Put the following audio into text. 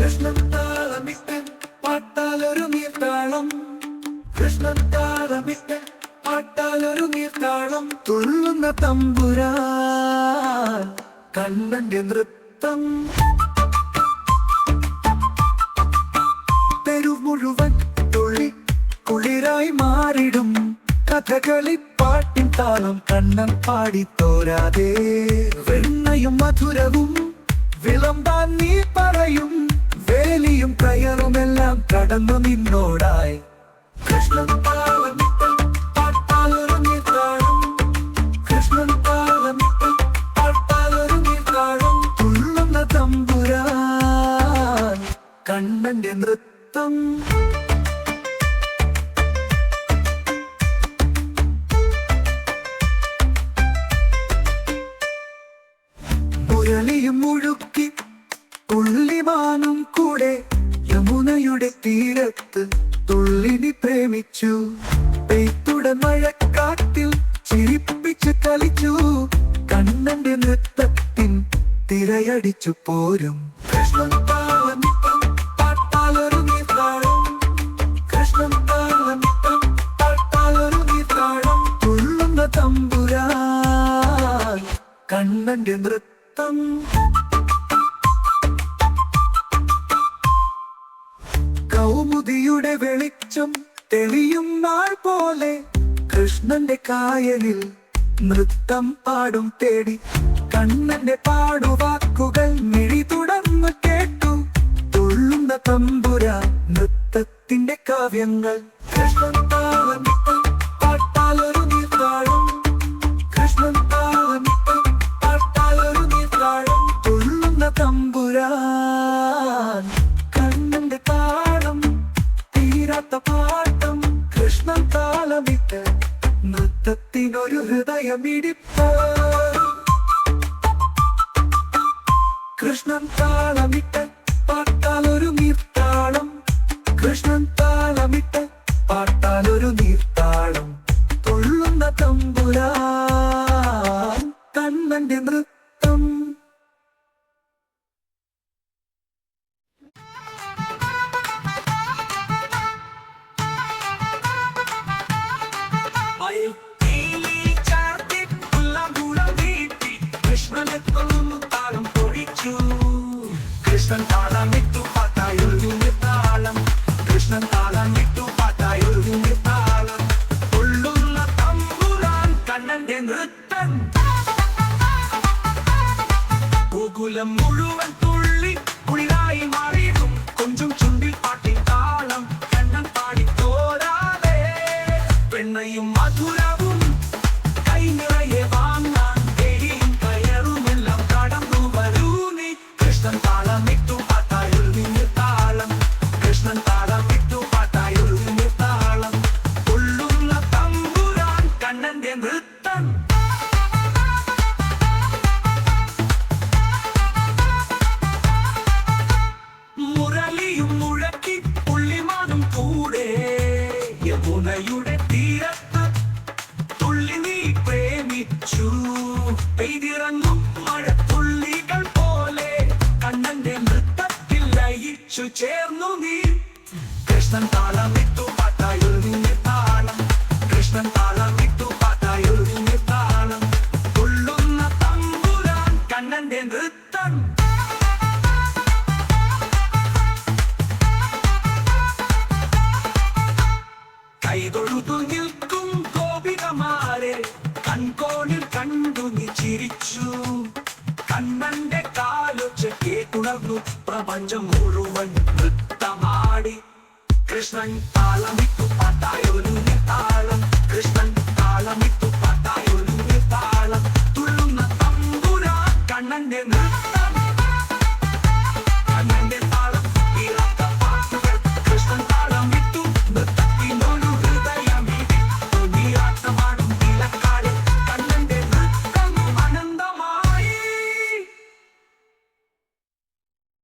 കൃഷ്ണൻ താളമിട്ടൻ പാട്ടാലൊരു നീർത്താളം. കൃഷ്ണൻ താളമിട്ടൻ പാട്ടാലൊരു നീർത്താളം. തുള്ളുന്ന തമ്പുരാ കണ്ണന്റെ നൃത്തം. തെരു മുഴുവൻ തുള്ളി കുളിരായി മാറിടും. കഥകളി പാട്ടിൻ താളം കണ്ണൻ പാടി തോരാതെ. വെണ്ണയും മധുരവും വിളമ്പാൻ നീ കടന്നു നിന്നോടായി. കൃഷ്ണൻ താളമിട്ട് പാട്ടാലൊരു നീത്താഴം കൃഷ്ണൻ താളമിട്ട് പാട്ടാലൊരു നീത്താഴം തുള്ളുന്ന തമ്പുരാൻ കണ്ണന്റെ നൃത്തം. മുരളിയും മുഴുക്കി തുള്ളിമാനും കൂടെ യമുനയുടെ തീരത്ത് തുള്ളിനി പ്രേമിച്ചു. പെയ്ത്തുടൻ മഴക്കാട്ടിൽ ചിരിപ്പിച്ച് കളിച്ചു. കണ്ണന്റെ നൃത്തത്തിൻ തിരയടിച്ചു പോരും. കൃഷ്ണൻ കൃഷ്ണൻ തുള്ളുന്ന തമ്പുരാൻ കണ്ണന്റെ നൃത്തം കൗമുദിയുടെ വെളിച്ചം തെളിയും നാൾ പോലെ കൃഷ്ണന്റെ കായലിൽ നൃത്തം പാടും തേടി കണ്ണന്റെ പാടുവാക്കുകൾ മിഴി തുടർന്ന് കേട്ടു. തുള്ളുന്ന തമ്പുര നൃത്തത്തിന്റെ കാവ്യങ്ങൾ കൃഷ്ണൻ ഹൃദയമിടിപ്പ് കൃഷ്ണൻ താളമിട്ട് പാട്ടാലൊരു നീർത്താളം. കൃഷ്ണൻ താളമിട്ട് പാട്ടാലൊരു നീർത്താളം. തുള്ളുന്ന തമ്പുരാൻ കണ്ണന്റെ നൃത്തം ഗോകുലം മുഴുവൻ തുള്ളി കുളിരായി മാറിയതും കൊഞ്ചും ചുണ്ടിൽ പാട്ടിൻ താളം കണ്ണൻ പാടി തോരാതെ പെണ്ണയും മധുരവും കൈ നിറയെ വാങ്ങാൻ പേടിയും കയറുമെല്ലാം കടന്നു വരൂ നീ. കൃഷ്ണൻ താളമിട്ടു പാട്ടായൊരു താളം. കൃഷ്ണൻ താളമിട്ടു പാട്ടായൊരു താളം. തുള്ളുന്ന തമ്പുരാൻ കണ്ണന്റെ നൃത്തം മുരളിയും മുഴക്കി പുള്ളിമാനും കൂടെ. യമുനയുടെ തീരത്ത് തുള്ളി നീ പ്രേമിച്ചു. പെയ്തിറങ്ങും മഴത്തുള്ളികൾ പോലെ കണ്ണന്റെ നൃത്തത്തിൽ ലയിച്ചു ചേർന്നു നീ. കൃഷ്ണൻ താളമിട്ടു ഗോപികമാരെ കൺകോണിൽ കണ്ടു നീ ചിരിച്ചു. കണ്ണന്റെ കാലൊച്ച കേട്ടുണർന്നു പ്രപഞ്ചം മുഴുവൻ നൃത്തമാടി. കൃഷ്ണൻ താളമിട്ടു പാട്ടായൊരു താളം